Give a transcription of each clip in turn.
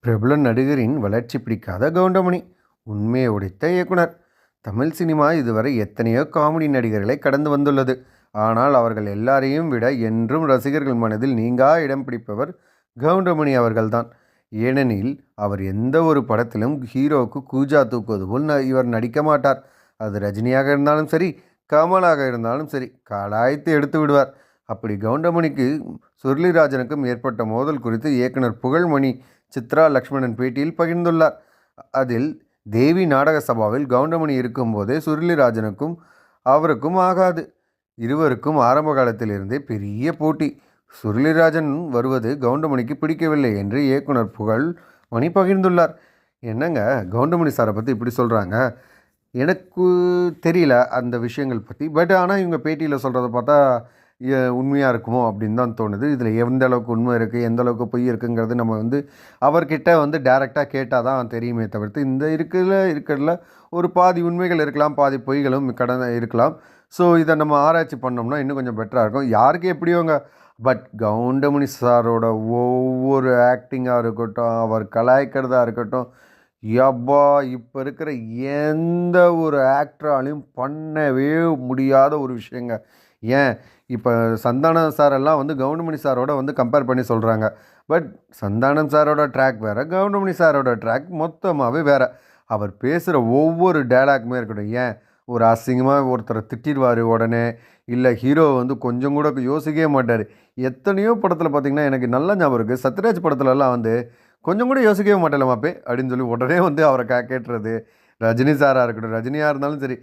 பிரபல நடிகரின் வளர்ச்சி பிடிக்காத கவுண்டமணி உண்மையை உடைத்த இயக்குனர். தமிழ் சினிமா இதுவரை எத்தனையோ காமெடி நடிகர்களை கடந்து வந்துள்ளது. ஆனால் அவர்கள் எல்லாரையும் விட என்றும் ரசிகர்கள் மனதில் நீங்கா இடம் பிடிப்பவர் கவுண்டமணி அவர்கள்தான். ஏனெனில் அவர் எந்த ஒரு படத்திலும் ஹீரோவுக்கு கூஜா தூக்குவது போல் ந- இவர் நடிக்க மாட்டார். அது ரஜினியாக இருந்தாலும் சரி கமலாக இருந்தாலும் சரி கலாய்த்து எடுத்து விடுவார். அப்படி கவுண்டமணிக்கு சுருளிராஜனுக்கும் ஏற்பட்ட மோதல் குறித்து இயக்குனர் புகழ்மணி சித்ரா லக்ஷ்மணன் பேட்டியில் பகிர்ந்துள்ளார். அதில் தேவி நாடக சபாவில் கவுண்டமணி இருக்கும்போதே சுருளிராஜனுக்கும் அவருக்கும் ஆகாது. இருவருக்கும் ஆரம்ப காலத்திலிருந்தே பெரிய போட்டி. சுருளிராஜன் வருவது கவுண்டமணிக்கு பிடிக்கவில்லை என்று இயக்குனர் புகழ் மணி பகிர்ந்துள்ளார். என்னங்க கவுண்டமணி சாரை பற்றி இப்படி சொல்கிறாங்க எனக்கு தெரியல அந்த விஷயங்கள் பற்றி பட் ஆனால் இவங்க பேட்டியில் சொல்கிறத பார்த்தா உண்மையாக இருக்குமோ அப்படின்னு தான் தோணுது. இதில் எந்த அளவுக்கு உண்மை இருக்குது எந்த அளவுக்கு பொய் இருக்குங்கிறது நம்ம வந்து அவர்கிட்ட வந்து டேரெக்டாக கேட்டால் தான் தெரியுமே தவிர்த்து இந்த இருக்கிறதுல இருக்கிறதுல ஒரு பாதி உண்மைகள் இருக்கலாம் பாதி பொய்களும் கடந்த இருக்கலாம். ஸோ இதை நம்ம ஆராய்ச்சி பண்ணோம்னா இன்னும் கொஞ்சம் பெட்டராக இருக்கும். யாருக்கு எப்படியோங்க பட் கவுண்டமணி சாரோட ஒவ்வொரு ஆக்டிங்காக இருக்கட்டும் அவர் கலாய்க்கிறதா இருக்கட்டும் யப்பா இப்போ இருக்கிற எந்த ஒரு ஆக்டராலையும் பண்ணவே முடியாத ஒரு விஷயங்க. ஏன்? இப்போ சந்தானம் சாரெல்லாம் வந்து கவுண்டமணி சாரோட வந்து கம்பேர் பண்ணி சொல்கிறாங்க பட் சந்தானம் சாரோட ட்ராக் வேறு கவுண்டமணி சாரோட ட்ராக் மொத்தமாகவே வேறு. அவர் பேசுகிற ஒவ்வொரு டைலாக்குமே இருக்கட்டும். ஏன்? ஒரு அசிங்கமாக ஒருத்தரை திட்டிடுவார் உடனே. இல்லை ஹீரோ வந்து கொஞ்சம் கூட யோசிக்கவே மாட்டார். எத்தனையோ படத்தில் பார்த்திங்கன்னா எனக்கு நல்ல ஞாபகம் இருக்குது சத்யராஜ் படத்துலலாம் வந்து கொஞ்சம் கூட யோசிக்கவே மாட்டேன் மாப்பே அப்படின்னு சொல்லி உடனே வந்து அவரை கே கேட்டுறது. ரஜினி சாராக இருக்கட்டும் ரஜினியாக இருந்தாலும் சரி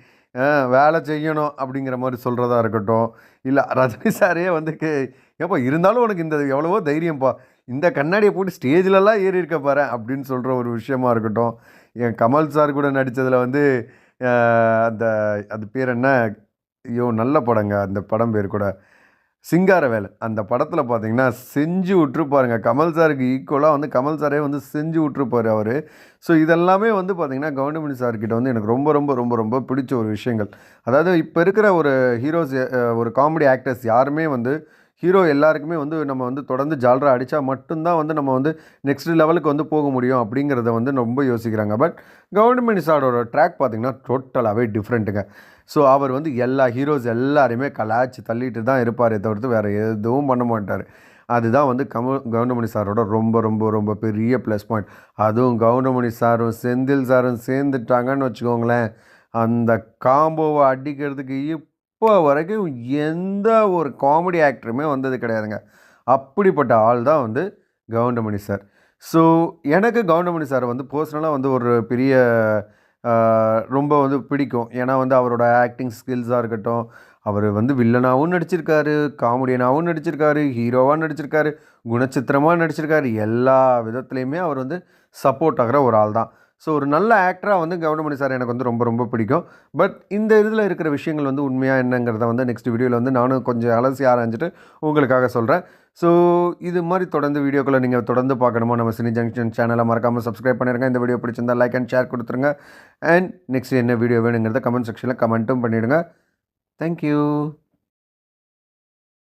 வேலை செய்யணும் அப்படிங்கிற மாதிரி சொல்கிறதா இருக்கட்டும். இல்லை ரஜினி சாரே வந்து கே ஏப்பா இருந்தாலும் உனக்கு இந்த எவ்வளவோ தைரியம்ப்பா இந்த கண்ணாடியை போட்டு ஸ்டேஜ்லலாம் ஏறி இருக்க பாரு அப்படின்னு சொல்கிற ஒரு விஷயமா இருக்கட்டும். என் கமல் சார் கூட நடித்ததில் வந்து அந்த அது பேர் என்ன? ஐயோ நல்ல படங்க அந்த படம் பேர் கூட. சிங்காரவேலன் அந்த படத்தில் பார்த்தீங்கன்னா செஞ்சு விட்ருப்பாருங்க கமல் சாருக்கு ஈக்குவலாக வந்து கமல் சாரே வந்து செஞ்சு விட்ருப்பாரு அவர். ஸோ இதெல்லாமே வந்து பார்த்திங்கன்னா கவுண்டமணி சார்கிட்ட வந்து எனக்கு ரொம்ப ரொம்ப ரொம்ப ரொம்ப பிடிச்ச ஒரு விஷயங்கள். அதாவது இப்போ இருக்கிற ஒரு ஹீரோஸ் ஒரு காமெடி ஆக்டர்ஸ் யாருமே வந்து ஹீரோ எல்லாருக்குமே வந்து நம்ம வந்து தொடர்ந்து ஜால்ரா அடித்தா மட்டும்தான் வந்து நம்ம வந்து நெக்ஸ்ட் லெவலுக்கு வந்து போக முடியும் அப்படிங்கிறத வந்து ரொம்ப யோசிக்கிறாங்க. பட் கவர்மெண்ட் சாரோட ட்ராக் பார்த்திங்கன்னா டோட்டலாகவே டிஃப்ரெண்ட்டுங்க ஸோ அவர் வந்து எல்லா ஹீரோஸ் எல்லாரையுமே கலாச்சி தள்ளிட்டு தான் இருப்பாரே தவிர்த்து வேறு எதுவும் பண்ண மாட்டார். அதுதான் வந்து கம கவுண்டமணி சாரோட ரொம்ப ரொம்ப ரொம்ப பெரிய ப்ளஸ் பாயிண்ட் அதுவும் கவுண்டமணி சாரும் செந்தில் சாரும் சேர்ந்துட்டாங்கன்னு வச்சுக்கோங்களேன். அந்த காம்போவை அடிக்கிறதுக்கு இப்போ வரைக்கும் எந்த ஒரு காமெடி ஆக்டருமே வந்தது கிடையாதுங்க. அப்படிப்பட்ட ஆள் தான் வந்து கவுண்டமணி சார். ஸோ எனக்கு கவுண்டமணி சார் வந்து பர்சனலாக வந்து ஒரு பெரிய ரொம்ப வந்து பிடிக்கும். ஏன்னா வந்து அவரோட ஆக்டிங் ஸ்கில்ஸாக இருக்கட்டும் அவர் வந்து வில்லனாகவும் நடிச்சிருக்காரு காமெடியனாகவும் நடிச்சிருக்காரு ஹீரோவாக நடிச்சிருக்காரு குணச்சித்திரமாக நடிச்சிருக்காரு. எல்லா விதத்துலேயுமே அவர் வந்து சப்போர்ட் ஆகிற ஒரு ஆள் தான். ஸோ ஒரு நல்ல ஆக்டராக வந்து கவுண்டமணி சார் எனக்கு வந்து ரொம்ப ரொம்ப பிடிக்கும். பட் இந்த இதில் இருக்கிற விஷயங்கள் வந்து உண்மையாக என்னங்கிறத வந்து நெக்ஸ்ட் வீடியோவில் வந்து நானும் கொஞ்சம் அலசி ஆராய்ஞ்சிட்டு உங்களுக்காக சொல்கிறேன் ஸோ இது மாதிரி தொடர்ந்து வீடியோக்களை நீங்கள் தொடர்ந்து பார்க்கணுமா நம்ம சினி ஜங்ஷன் சேனலை மறக்காமல் சப்ஸ்கிரைப் பண்ணிடுங்க இந்த வீடியோ பிடிச்சிருந்தா லைக் அண்ட் ஷேர் கொடுத்துருங்க. அண்ட் நெக்ஸ்ட் என்ன வீடியோ வேணுங்கிறத கமெண்ட் செக்ஷனில் கமெண்ட்டும் பண்ணிவிடுங்க தேங்க்யூ